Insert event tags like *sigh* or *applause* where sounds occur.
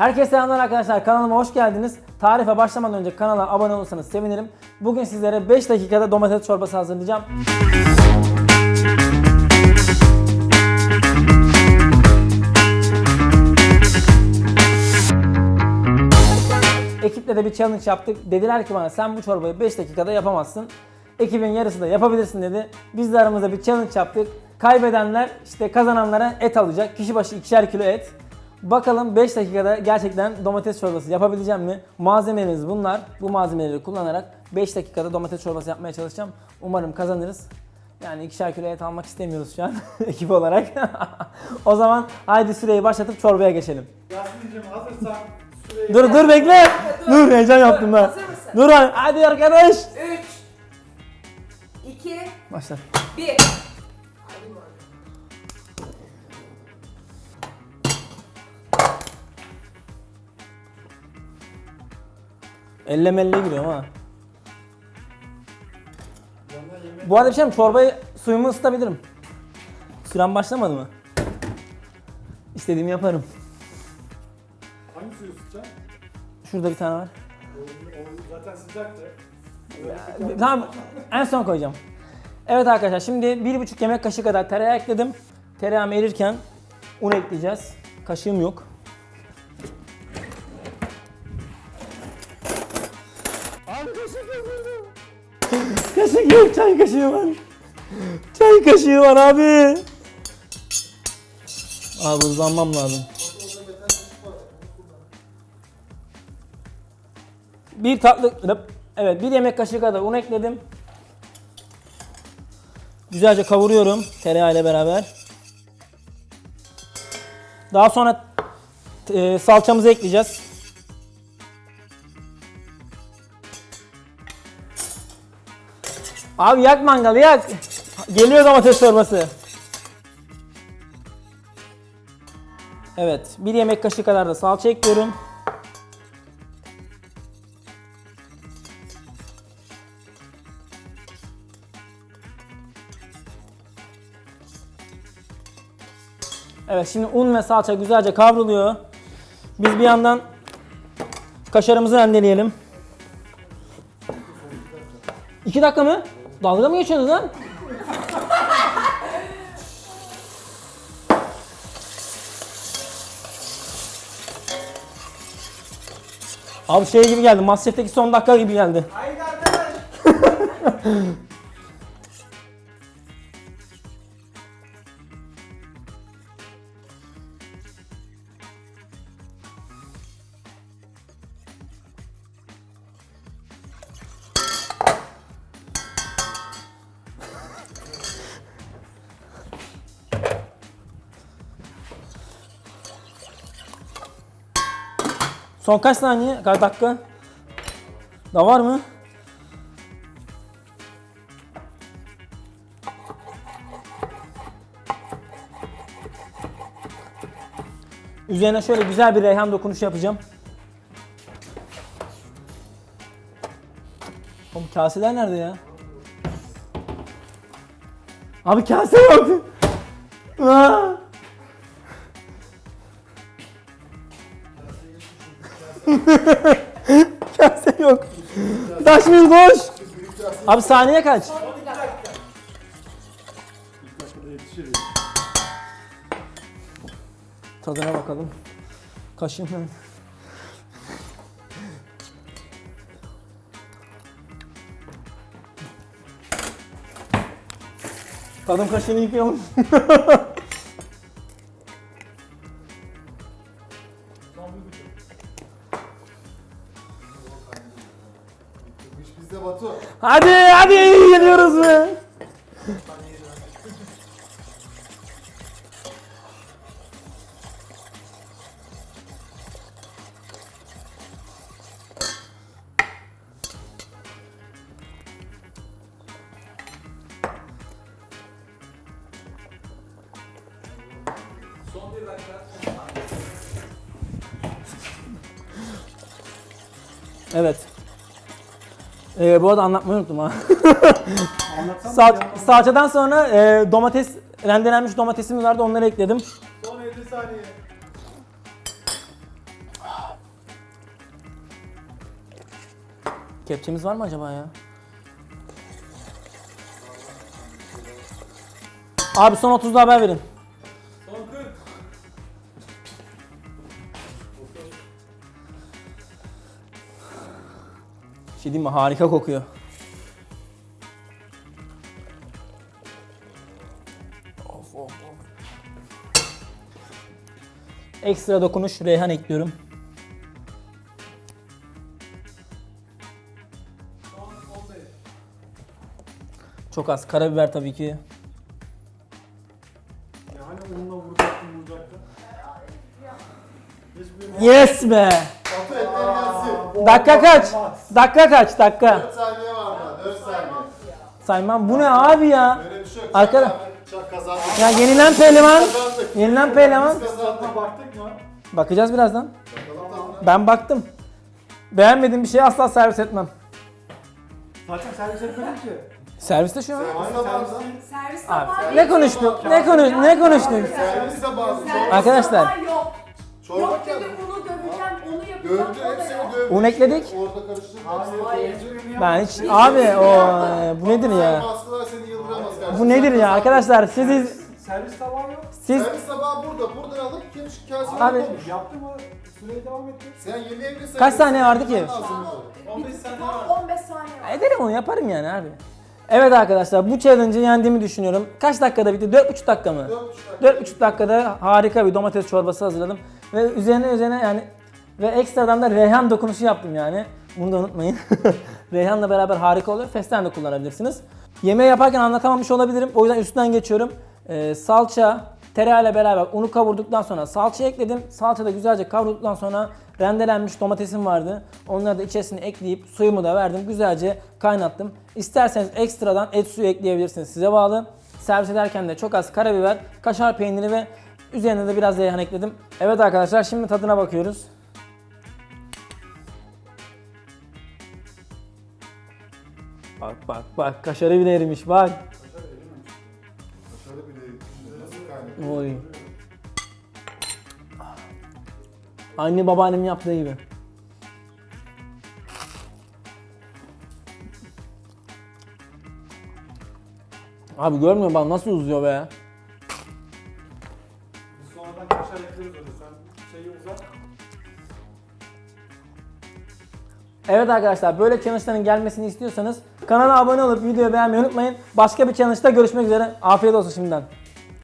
Herkese selamlar arkadaşlar. Kanalıma hoş geldiniz. Tarife başlamadan önce kanala abone olursanız sevinirim. Bugün sizlere 5 dakikada domates çorbası hazırlayacağım. Ekiple de bir challenge yaptık. Dediler ki bana sen bu çorbayı 5 dakikada yapamazsın. Ekibin yarısı da yapabilirsin dedi. Biz de aramızda bir challenge yaptık. Kaybedenler işte kazananlara et alacak. Kişi başı ikişer kilo et. Bakalım 5 dakikada gerçekten domates çorbası yapabileceğim mi? Malzemelerimiz bunlar. Bu malzemeleri kullanarak 5 dakikada domates çorbası yapmaya çalışacağım. Umarım kazanırız. Yani ikişer kilo et almak istemiyoruz şu an *laughs* ekip olarak. *laughs* o zaman haydi süreyi başlatıp çorbaya geçelim. Yasmin'cim hazırsan süreyi... Dur dur bekle. Dur heyecan yaptım ben. Hazır mısın? Dur hadi arkadaş. 3 2 Başla. 1 Elle melle giriyorum ha. Bu arada bir şey mi? Çorbayı suyumu ısıtabilirim. Süren başlamadı mı? İstediğimi yaparım. Hangi suyu sıkacaksın? Şurada bir tane var. O, zaten sıcaktı. Tamam en son koyacağım. Evet arkadaşlar şimdi 1,5 yemek kaşığı kadar tereyağı ekledim. Tereyağım erirken un ekleyeceğiz. Kaşığım yok. Kaşık yok, çay kaşığı var. Çay kaşığı var abi. Abi hızlanmam lazım. Bir tatlı, evet bir yemek kaşığı kadar un ekledim. Güzelce kavuruyorum tereyağı ile beraber. Daha sonra e, salçamızı ekleyeceğiz. Abi yak mangalı yak. Geliyor domates çorbası. Evet, bir yemek kaşığı kadar da salça ekliyorum. Evet şimdi un ve salça güzelce kavruluyor. Biz bir yandan kaşarımızı rendeleyelim. 2 dakika mı? Dalga mı geçiyorsunuz lan? Abi şey gibi geldi. Masterchef'teki son dakika gibi geldi. Haydi arkadaş! *laughs* Son kaç saniye? Kaç dakika? Da var mı? Üzerine şöyle güzel bir reyhan dokunuşu yapacağım. Oğlum kaseler nerede ya? Abi kase yok. *laughs* Aa! *laughs* kase yok. Taşmil koş. Abi saniye kaç? Tadına bakalım. Kaşığım nerede? Tadım kaşığını yıkayalım. *laughs* hadi hadi geliyoruz be. Evet. Ee, bu arada anlatmayı unuttum ha. Anlatsam salçadan sonra e, domates, rendelenmiş domatesimiz vardı onları ekledim. Son 50 saniye. Kepçemiz var mı acaba ya? Abi son 30'da haber verin. Bir şey diyeyim mi? Harika kokuyor. Of of of. Ekstra dokunuş reyhan ekliyorum. Son 15. Çok az. Karabiber tabii ki. Onunla Yes be! Batu etler gelsin. Dakika kaç? Dakika kaç? Dakika. 4 saniye var daha. 4 saniye. Saymam. Bu ne abi ya? Böyle bir şey yok. Arkada- Çak, çak kazandık. Ya yenilen pehlivan. Kazandık. Yenilen pehlivan. Biz kazandık. Tadına baktık mı? Bakacağız birazdan. Bakalım. Ben baktım. Beğenmediğim bir şeyi asla servis etmem. Zaten servis etmedim ki. Serviste şu an. Servis tabağında. servis. Tabağı ne yok. konuştuk? Ne konuş ne konuştuk? Servis tabağında. Servis Arkadaşlar. tabağı yok. Çorba Yok kağıdı. dedi bunu döveceğim, onu yapacağım, Dövdü o da hepsini dövdü. Un ekledik. Orada karıştırdık. Hayır. Ben hiç abi o e, bu nedir ya? Baskılar seni yıldıramaz kardeşim. Bu nedir ya arkadaşlar siz Servis tabağı yok. siz Servis tabağı burada. Buradan alıp kendi kasene Abi- konuş. Yaptı mı? Süreyi devam etti. Sen yemeyebilirsin. Kaç saniye vardı ki? Lazım bunu. 15 saniye var. 15 saniye var. ederim onu yaparım yani abi. Evet arkadaşlar bu challenge'ı yendiğimi düşünüyorum. Kaç dakikada bitti? 4,5 dakika mı? Dört buçuk dakika. 4,5 dakikada harika bir domates çorbası hazırladım. Ve üzerine üzerine yani ve ekstradan da reyhan dokunuşu yaptım yani. Bunu da unutmayın. *laughs* Reyhanla beraber harika oluyor. Fesleğen de kullanabilirsiniz. Yemeği yaparken anlatamamış olabilirim. O yüzden üstünden geçiyorum. Ee, salça, tereyağıyla beraber unu kavurduktan sonra salça ekledim. Salça da güzelce kavrulduktan sonra rendelenmiş domatesim vardı. Onları da içerisine ekleyip suyumu da verdim. Güzelce kaynattım. İsterseniz ekstradan et suyu ekleyebilirsiniz. Size bağlı. Servis ederken de çok az karabiber, kaşar peyniri ve üzerine de biraz reyhan ekledim. Evet arkadaşlar şimdi tadına bakıyoruz. Bak bak bak kaşarı bile erimiş bak. Bir de nasıl kaynıyor? Oy. Anne babaannem yaptığı gibi. Abi görmüyor musun? bak nasıl uzuyor be. Biz sonradan kaşar ekleriz öyle. Sen şeyi uzat. Evet arkadaşlar böyle challenge'ların gelmesini istiyorsanız kanala abone olup videoyu beğenmeyi unutmayın. Başka bir challenge'da görüşmek üzere. Afiyet olsun şimdiden.